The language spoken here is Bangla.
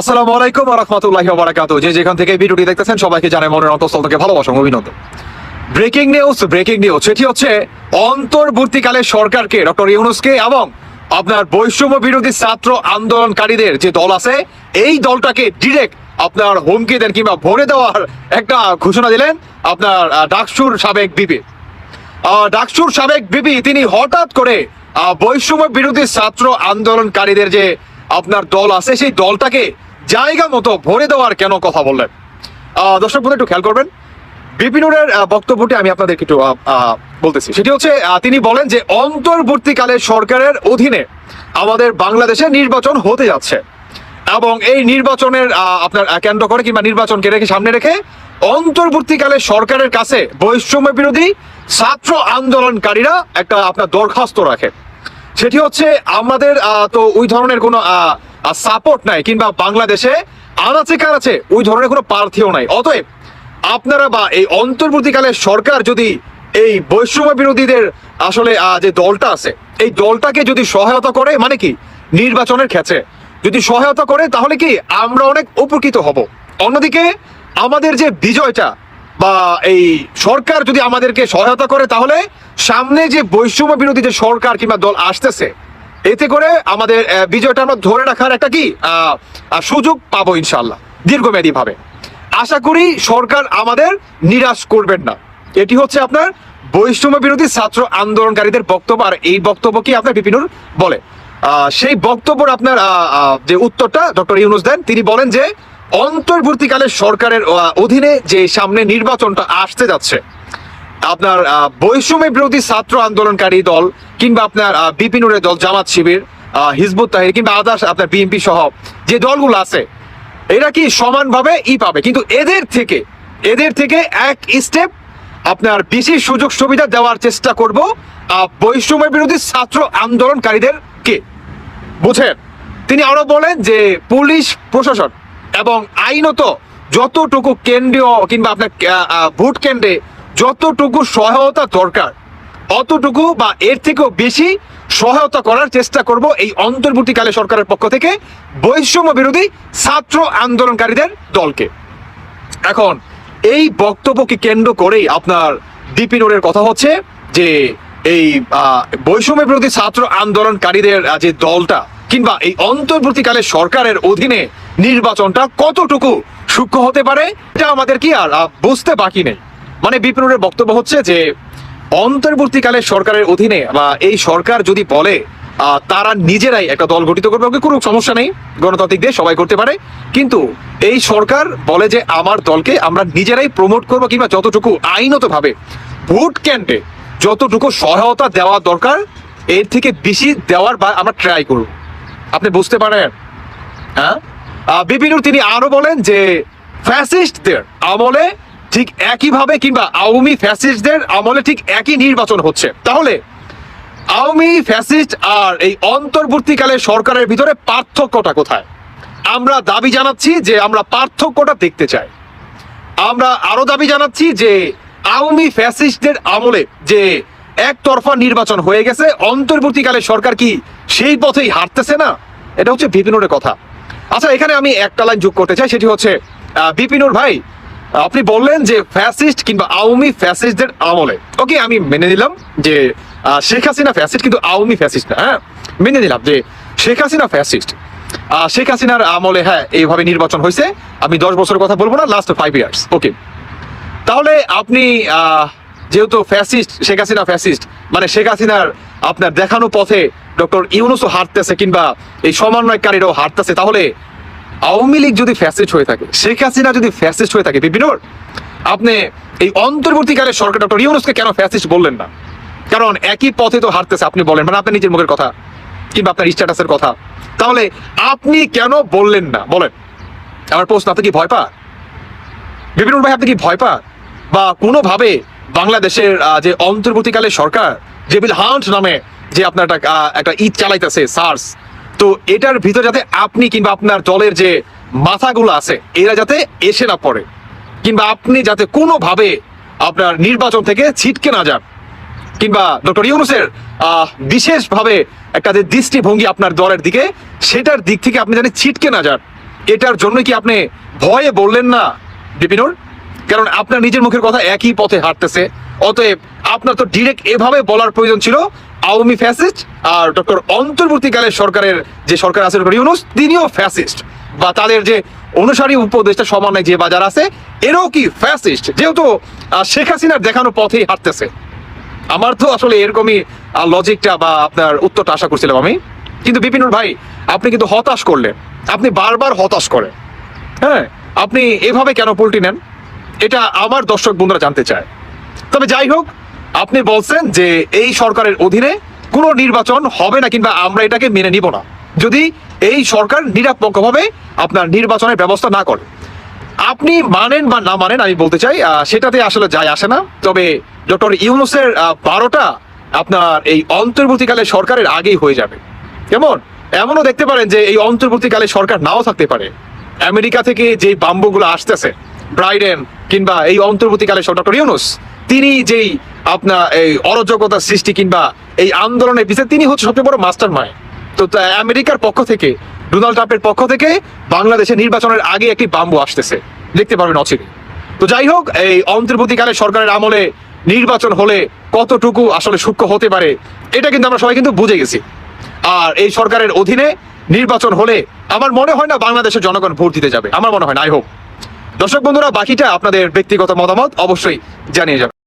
আসসালামু আলাইকুম রহমতুল্লাহি বারাকাত যে যেখান থেকে ভিডিওটি দেখতেছেন, সবাইকে জানাই মনের অন্তঃস্থল থেকে ভালোবাসা অভিনন্দন। ব্রেকিং নিউজ ব্রেকিং নিউজ সেটি হচ্ছে, অন্তর্বর্তীকালে সরকারকে, ডক্টর ইউনুসকে এবং আপনার বৈষম্য বিরোধী ছাত্র আন্দোলনকারীদের যে দল আছে, এই দলটাকে ডিরেক্ট আপনার হুমকি দেন কিংবা ভরে দেওয়ার একটা ঘোষণা দিলেন আপনার ডাকসুর সাবেক বিপি ডাকসুর সাবেক বিপি তিনি হঠাৎ করে বৈষম্য বিরোধী ছাত্র আন্দোলনকারীদের যে আপনার দল আছে, সেই দলটাকে জায়গা মতো ভরে দেওয়ার কেন কথা বললেন? দর্শক বন্ধু, একটু খেয়াল করবেন। বিপিনুরের বক্তব্যটি আমি আপনাদের একটু বলতেছি। সেটি হচ্ছে তিনি বলেন যে অন্তর্বর্তীকালে সরকারের অধীনে আমাদের বাংলাদেশে নির্বাচন হতে যাচ্ছে। এবং এই নির্বাচনের আপনার কেন্দ্র করে কিংবা নির্বাচনকে রেখে সামনে রেখে অন্তর্বর্তীকালে সরকারের কাছে বৈষম্য বিরোধী ছাত্র আন্দোলনকারীরা একটা আপনার দরখাস্ত রাখে। সেটি হচ্ছে, আমাদের তো ওই ধরনের কোনো সাপোর্ট নাই, কিংবা বাংলাদেশে আনাচে কানাচে ওই ধরনের কোনো প্রার্থীও নাই। অতএব আপনারা বা এই অন্তর্বর্তীকালে সরকার যদি এই বৈষম্য বিরোধীদের আসলে যে দলটা আছে, এই দলটাকে যদি সহায়তা করে মানে কি? নির্বাচনের ক্ষেত্রে। যদি সহায়তা করে, তাহলে কি আমরা অনেক উপকৃত হব। অন্যদিকে, আমাদের যে বিজয়টা বা এই সরকার যদি আমাদেরকে সহায়তা করে, তাহলে সামনে যে বৈষম্য বিরোধী যে সরকার কিংবা দল আসতেছে এতে করে আমাদের বিজয়টা আমরা ধরে রাখার একটা কি সুযোগ পাবো ইনশাল্লাহ দীর্ঘমেয়াদী ভাবে আশা করি সরকার আমাদের নিরাশ করবেন না। এটি হচ্ছে আপনার বৈষম্য বিরোধী ছাত্র আন্দোলনকারীদের বক্তব্য, আর এই বক্তব্য কি আপনার বিপিনুর বলে। সেই বক্তব্যের আপনার যে উত্তরটা ডক্টর ইউনুস দেন, তিনি বলেন যে অন্তর্বর্তীকালে সরকারের অধীনে যে সামনে নির্বাচনটা আসতে যাচ্ছে আপনার বৈষম্য বিরোধী ছাত্র আন্দোলনকারী দল কিংবা আপনার বিপিনুরের দল, জামাত শিবির হিজবুত তাহির কিংবা আদার্স আপনার বিএনপি সহ যে দলগুলো আছে, এরা কি সমানভাবে ই পাবে? কিন্তু এদের থেকে এদের থেকে এক স্টেপ আপনার বেশি সুযোগ সুবিধা দেওয়ার চেষ্টা করব বৈষম্য বিরোধী ছাত্র আন্দোলনকারীদের কে? বুঝেন, তিনি আরও বলেন যে পুলিশ প্রশাসন এবং আইনত যতটুকু কেন্দ্রীয় কিংবা আপনার ভোট কেন্দ্রে যতটুকু সহায়তা দরকার, অতটুকু বা এর থেকেও বেশি সহায়তা করার চেষ্টা করব এই অন্তর্বর্তীকালে সরকারের পক্ষ থেকে বৈষম্য বিরোধী ছাত্র আন্দোলনকারীদের দলকে। এখন, এই বক্তব্যকে কেন্দ্র করেই আপনার ডিপিনোরের কথা হচ্ছে যে এই বৈষম্য বিরোধী ছাত্র আন্দোলনকারীদের যে দলটা কিংবা এই অন্তর্বর্তীকালে সরকারের অধীনে নির্বাচনটা কতটুকু সূক্ষ্ম হতে পারে, এটা আমাদের কি আর বুঝতে বাকি নেই। মানে বিপিনুরের বক্তব্য হচ্ছে যে, অন্তর্বর্তীকালে সরকারের অধীনে বা এই সরকার যদি বলে তারা নিজেরাই একটা দল গঠিত করবে, ওকে কোনো সমস্যা নেই, গণতান্ত্রিক দেশ, সবাই করতে পারে। কিন্তু এই সরকার বলে যে, আমার দলকে আমরা নিজেরাই প্রমোট করব কিংবা যতটুকু আইনত ভাবে ভোট ক্যাম্পে যতটুকু সহায়তা দেওয়া দরকার, এর থেকে বেশি দেওয়ার বা আমরা ট্রাই করব। আপনি বুঝতে পারেন? হ্যাঁ? বিপিনুর তিনি আরও বলেন যে ফ্যাসিস্টদের আমলে ঠিক একইভাবে কিংবা আওয়ামী ফ্যাসিস্টদের আমলে ঠিক একই নির্বাচন হচ্ছে। তাহলে আওয়ামী ফ্যাসিস্ট আর এই অন্তর্বর্তীকালে সরকারের ভিতরে পার্থক্যটা কোথায়? আমরা দাবি জানাচ্ছি যে আমরা পার্থক্যটা দেখতে চাই। আমরা আরও দাবি জানাচ্ছি যে আওয়ামী ফ্যাসিস্টদের আমলে যে একতরফা নির্বাচন হয়ে গেছে, অন্তর্বর্তীকালে সরকার কি সেই পথেই হাঁটতেছে না? এটা হচ্ছে বিপিনুরের কথা। আচ্ছা এখানে আমি একটা লাইন যোগ করতে চাই, সেটি হচ্ছে বিপিনুর ভাই আপনি বললেন যে ফ্যাসিস্ট কিংবা আওয়ামী ফ্যাসিস্টদের আমলে। ওকে আমি মেনে নিলাম যে শেখ হাসিনা ফ্যাসিস্ট কিন্তু আওয়ামী ফ্যাসিস্ট না হ্যাঁ? মেনে নিলাম যে শেখ হাসিনা ফ্যাসিস্ট শেখ হাসিনার আমলে হ্যাঁ এইভাবে নির্বাচন হয়েছে। আমি দশ বছরের কথা বলব না লাস্ট ফাইভ ইয়ার্স ওকে তাহলে আপনি যেহেতু ফ্যাসিস্ট শেখ হাসিনা ফ্যাসিস্ট মানে শেখ হাসিনার আপনার দেখানো পথে ডক্টর ইউনুসও হারতেছে কিংবা এই সমন্বয়কারীরাও হারতেছে, তাহলে আওয়ামী লীগ যদি ফ্যাসিস্ট হয়ে থাকে, শেখ হাসিনা যদি ফ্যাসিস্ট হয়ে থাকে বিপিনুর আপনি এই অন্তর্বর্তীকালে সরকার ডক্টর ইউনুসকে কেন ফ্যাসিস্ট বললেন না? কারণ একই পথে তো হাঁটতেছে আপনি বলেন মানে আপনার নিজের মুখের কথা কিংবা আপনার স্ট্যাটাসের কথা। তাহলে আপনি কেন বললেন না? বলেন। আমার প্রশ্ন, আপনি কি ভয় পা বিপিনুর ভাই, আপনি কি ভয় পান? বা কোনোভাবে বাংলাদেশের যে অন্তর্বর্তীকালে সরকার জেবিল হান্ট নামে যে আপনার একটা ঈদ চালাইতেছে সার্স তো এটার ভিতর যাতে আপনি কিংবা আপনার দলের যে মাথাগুলো আছে, এরা যাতে এসে না পড়ে, কিংবা আপনি যাতে কোনোভাবে আপনার নির্বাচন থেকে ছিটকে না যান, কিংবা ডক্টর ইউনুসের বিশেষভাবে একটা যে দৃষ্টিভঙ্গি আপনার দলের দিকে, সেটার দিক থেকে আপনি জানি ছিটকে না যান, এটার জন্য কি আপনি ভয়ে বললেন না বিপিনুর কারণ আপনার নিজের মুখের কথা একই পথে হাঁটতেছে, অতএব আপনার তো ডিরেক্ট এভাবে বলার প্রয়োজন ছিল আওয়ামী ফ্যাসিস্ট আর ডক্টর অন্তর্বর্তীকালের সরকারের যে সরকার আছে, ডক্টর ইউনুস, তিনিও ফ্যাসিস্ট। বা তাদের যে অনুসারী উপদেষ্টা সমন্বয় যে বাজার আছে, এরও কি ফ্যাসিস্ট? যেহেতু শেখ হাসিনার দেখানো পথেই হাঁটতেছে। আমার তো আসলে এরকমই লজিকটা বা আপনার উত্তরটা আশা করছিলাম আমি। কিন্তু বিপিনুর ভাই, আপনি কিন্তু হতাশ করলেন। আপনি বারবার হতাশ করেন। হ্যাঁ আপনি এভাবে কেন পোল্টি নেন? এটা আমার দর্শক বন্ধুরা জানতে চায়। তবে যাই হোক আপনি বলছেন যে এই সরকারের অধীনে কোনো নির্বাচন হবে না কিংবা আমরা এটাকে মেনে নিব না। যদি এই সরকার নিরপেক্ষভাবে আপনার নির্বাচনের ব্যবস্থা না করে। আপনি মানেন বা না মানেন আমি বলতে চাই সেটাতে আসলে যায় আসে না। তবে ডক্টর ইউনুসের বারোটা আপনার এই অন্তর্বর্তীকালে সরকারের আগেই হয়ে যাবে। কেমন? এমনও দেখতে পারেন যে এই অন্তর্বর্তীকালে সরকার নাও থাকতে পারে। আমেরিকা থেকে যে বাম্বুগুলো আসতেছে ব্রাইডেন কিংবা এই অন্তর্বর্তীকালে ডক্টর ইউনুস তিনি যেই আপনার এই অরাজকতা সৃষ্টি কিংবা এই আন্দোলনের পিছনে তিনি হচ্ছে সবচেয়ে বড় মাস্টার মাইন্ড তো আমেরিকার পক্ষ থেকে, ডোনাল্ড ট্রাম্পের পক্ষ থেকে বাংলাদেশে নির্বাচনের আগে একটি বাম্বু আসতেছে। দেখতে পারবেন অচিরে। তো যাই হোক, এই অন্তর্বর্তীকালে সরকারের আমলে নির্বাচন হলে কতটুকু আসলে সূক্ষ্ম হতে পারে, এটা কিন্তু আমরা সবাই কিন্তু বুঝে গেছি। আর এই সরকারের অধীনে নির্বাচন হলে আমার মনে হয় না বাংলাদেশের জনগণ ভোট দিতে যাবে। আমার মনে হয় না, আই হোপ। দর্শক বন্ধুরা, বাকিটা আপনাদের ব্যক্তিগত মতামত অবশ্যই জানিয়ে যাবে